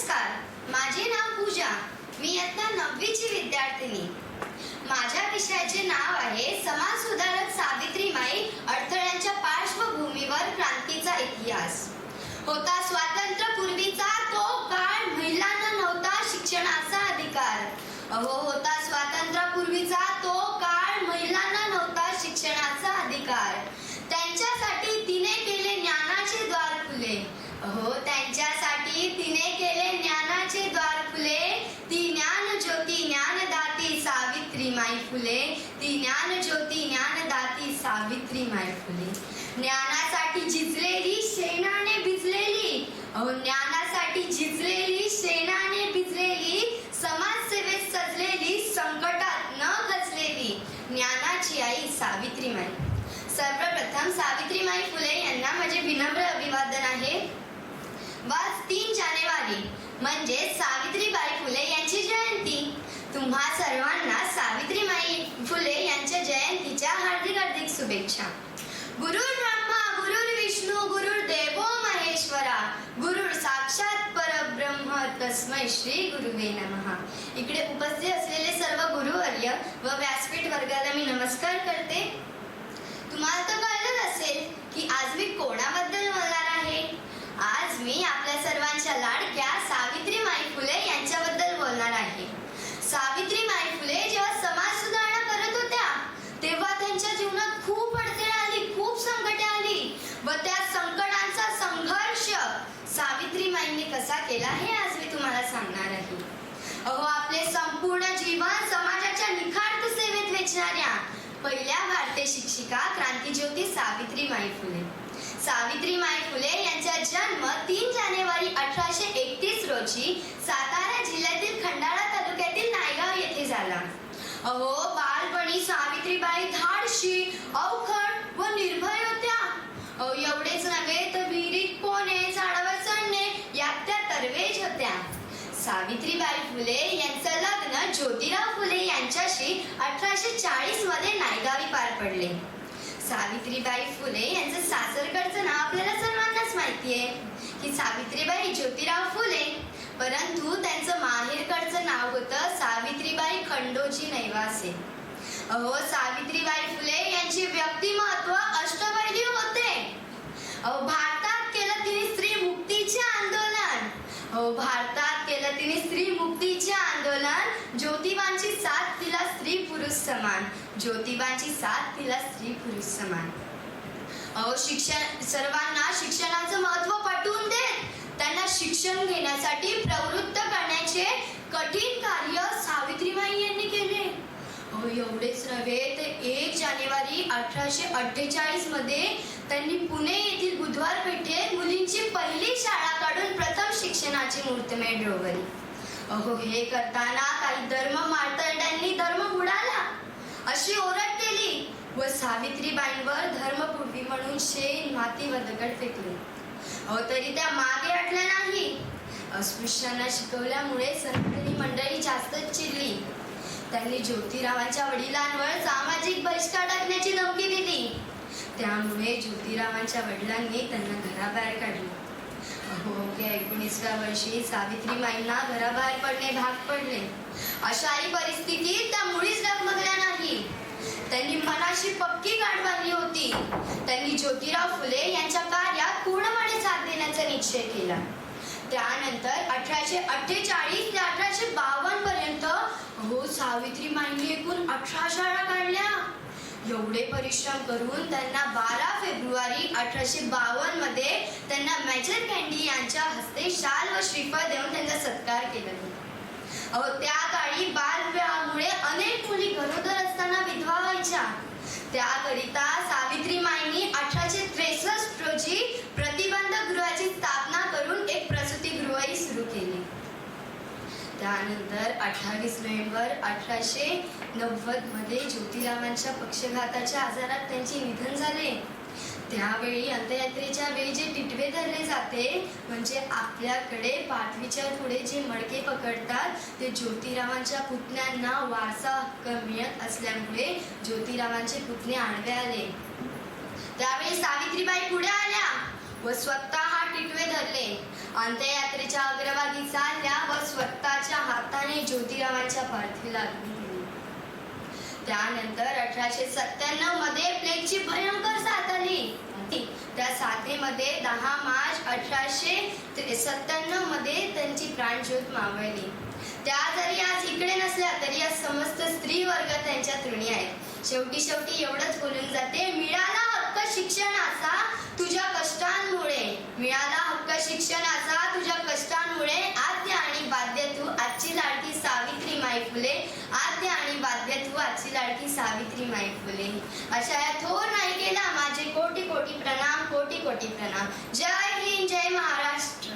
नमस्कार. माझे नाव पूजा. मी इयत्ता नववीची विद्यार्थिनी. माझ्या विषयाचे नाव आहे समाज सुधारक सावित्रीमाई अडथळ्यांच्या पार्श्वभूमीवर क्रांतीचा इतिहास होता स्वातंत्र्य पूर्वीचा तो काळ महिलांना नव्हता शिक्षणाचा अधिकार अहो होता स्वातंत्र्य पूर्वीचा तो काळ महिलांना नव्हता शिक्षणाचा अधिकार त्यांच्यासाठी तिने केले ज्ञानाचे द्वार खुले अहो त्यांच्यासाठी तिने केले ज्ञानाचे द्वार खुले ती ज्ञान ज्योती ज्ञानदाती सावित्री माई फुले ती ज्ञान ज्योती ज्ञानदाती सावित्री माय फुले ज्ञानासाठी झिजलेली शेणाने भिजलेली. अहो ज्ञानासाठी झिजलेली शेणाने भिजलेली समाजसेवेत सजलेली संकटात न गजलेली ज्ञानाची आई सावित्री माई सर्वप्रथम सावित्री माई फुले यांना माझे विनम्र अभिवादन आहे. वाज तीन जानेवारी म्हणजे सावित्रीबाई फुले यांची जयंती. तुम्हा सर्वांना सावित्रीबाई फुले यांच्या जयंतीच्या हार्दिक हार्दिक शुभेच्छा. गुरुर ब्रह्मा गुरुर विष्णू गुरुर देवो महेश्वरा गुरुर साक्षात परब्रह्म तस्मै श्री गुरुवे नमः. इकडे उपस्थित असलेले सर्व गुरुवर्य व व्यासपीठ वर्गाला मी नमस्कार करते. तुम्हाला तर कळलंच असेल की आज मी कोणाबद्दल बोलणार आहे आज मी आपल्या सर्वांच्या लाडक्या सावित्री माई फुले यांच्याबद्दल बोलणार आहे सावित्री माई फुले जेव्हा समाज सुधारणा करत होत्या तेव्हा त्यांच्या जीवनात खूप अडचणी आली खूप संकटे आली व त्या संकटांचा संघर्ष सावित्री माईंनी कसा केला हे आज मी तुम्हाला सांगणार आहे अहो आपले संपूर्ण जीवन समाजाच्या निखार्थ सेवेत वेचणाऱ्या पहिल्या भारतीय शिक्षिका क्रांतीज्योती सावित्री माई फुले सावित्री माई फुले यांचा जन्म तीन जानेवारी अठराशे एकतीस रोजी सातारा जिल्ह्यातील खंडाळा तालुक्यातील नायगाव येथे झाला. अहो बालपणी सावित्रीबाई धाडशी अवखड व निर्भय होत्या अहो एवढेच नव्हे तर विहिरीत पोहणे झाडावर चढणे यात त्या तरवेज होत्या सावित्रीबाई फुले यांचं लग्न ज्योतिराव फुले यांच्याशी अठराशे चाळीसमध्ये नायगावी पार पडले. सावित्रीबाई फुले यांचं सासरगडचं नाव आपल्याला सर्वांनाच माहिती आहे की सावित्रीबाई ज्योतिराव फुले परंतु त्यांचं माहेरकडचं नाव होतं सावित्रीबाई खंडोजी नैवासे. अहो सावित्रीबाई फुले यांची व्यक्तिमत्व अष्टपैलू होते. अहो भारतात केलं तिने स्त्री मुक्तीचे आंदोलन. अहो भारत केलं तिने स्त्री मुक्तीचे आंदोलन ज्योतिबांची साथ तिला स्त्री पुरुष समान ज्योतिबांची साथ तिला स्त्री पुरुष समान. अहो शिक्षण सर्वांना शिक्षणाचं महत्त्व पटवून देत त्यांना शिक्षण घेण्यासाठी प्रवृत्त करण्याचे कठीण कार्य सावित्रीबाई यांनी केले. अहो एवढेच नव्हे तर एक जानेवारी अठराशे अठ्ठेचाळीसमध्ये त्यांनी पुणे येथील बुधवार पेठेत मुलींची पहिली शाळा काढून प्रथम शिक्षणाची मूर्तमेढ रोवली अहो हे करताना काही धर्म मार्तंड्यांनी धर्म बुडाला. अशी ओरड केली व सावित्रीबाईंवर धर्मपूर्वी म्हणून शेण माती व दगड फेकले. अहो तरी त्या मागे हटल्या नाही. अस्पृश्यांना शिकवल्यामुळे संतनी मंडळी जास्तच चिडली. त्यांनी ज्योतिरावांच्या वडिलांवर सामाजिक बहिष्कार टाकण्याची धमकी दिली. त्यामुळे ज्योतिरावांच्या वडिलांनी त्यांना घराबाहेर काढले. अहो एकोणीसव्या वर्षी सावित्रीबाईंना घराबाहेर पडणे भाग पडले अशाही परिस्थितीत त्या मुळीच डगमगल्या नाही. त्यांनी मनाशी पक्की गाठ बांधली होती. त्यांनी ज्योतिराव फुले यांच्या कार्यात पूर्णपणे साथ देण्याचा निश्चय केला. त्यानंतर अठराशे अठ्ठेचाळीस ते अठराशे बावन्न पर्यंत हो सावित्रीबाईंनी एकूण अठरा शाळा काढल्या. एवढे परिश्रम करून त्यांना बारा फेब्रुवारी अठराशे बावन्नमध्ये त्यांना मेजर कॅन्डी यांच्या हस्ते शाल व श्रीफळ देऊन त्यांचा सत्कार केला गेला. अहो त्या काळी बालविवाहामुळे अनेक मुली गरोदर असताना विधवा व्हायच्या. त्याकरिता सावित्री माईंनी अठराशे त्रेसष्ट रोजी प्रतिबंध गृहाची स्थापना करून एक प्रसूतीगृहही सुरू केले त्यानंतर अठ्ठावीस नोव्हेंबर अठराशे नव्वदमध्ये ज्योतिरावांच्या पक्षघाताच्या आजारात त्यांचे निधन झाले. त्यावेळी अंतयात्रेच्या वेळी जे टिटवे धरले जाते म्हणजे आपल्याकडे पाठवीच्या पुढे जे मडके पकडतात ते ज्योतिरावांच्या पुतण्यांना वारसा हक्क मिळत असल्यामुळे ज्योतिरावांचे पुतणे आडवे आले. त्यावेळी सावित्रीबाई पुढे आल्या व स्वतः टिटवे धरले. अंत्ययात्रेच्या अग्रभागी चालल्या व स्वतःच्या हाताने ज्योतिरावांच्या पार्थिवला त्यानंतर अठराशे सत्त्याण्णवमध्ये प्लेगची भयंकर साथ आली. त्या साथीमध्ये दहा मार्च अठराशे सत्त्याण्णवमध्ये त्यांची प्राणज्योत मावळली. त्या जरी आज इकडे नसल्या तरी या समस्त स्त्री वर्ग त्यांच्या ऋणी आहेत. शेवटी शेवटी एवढंच बोलून जाते मी हक्क शिक्षणाचा तुझ्या कष्टांमुळे मिळाला हक्क शिक्षणाचा तुझ्या कष्टांमुळे आद्य आणि बाध्य तू आजची लाडकी सावित्री माई फुले. आद्य आणि बाध्य तू आजची लाडकी सावित्री माई फुले. अशा या थोर नायिकेला माझे कोटी कोटी प्रणाम कोटी कोटी प्रणाम. जय हिंद जय महाराष्ट्र.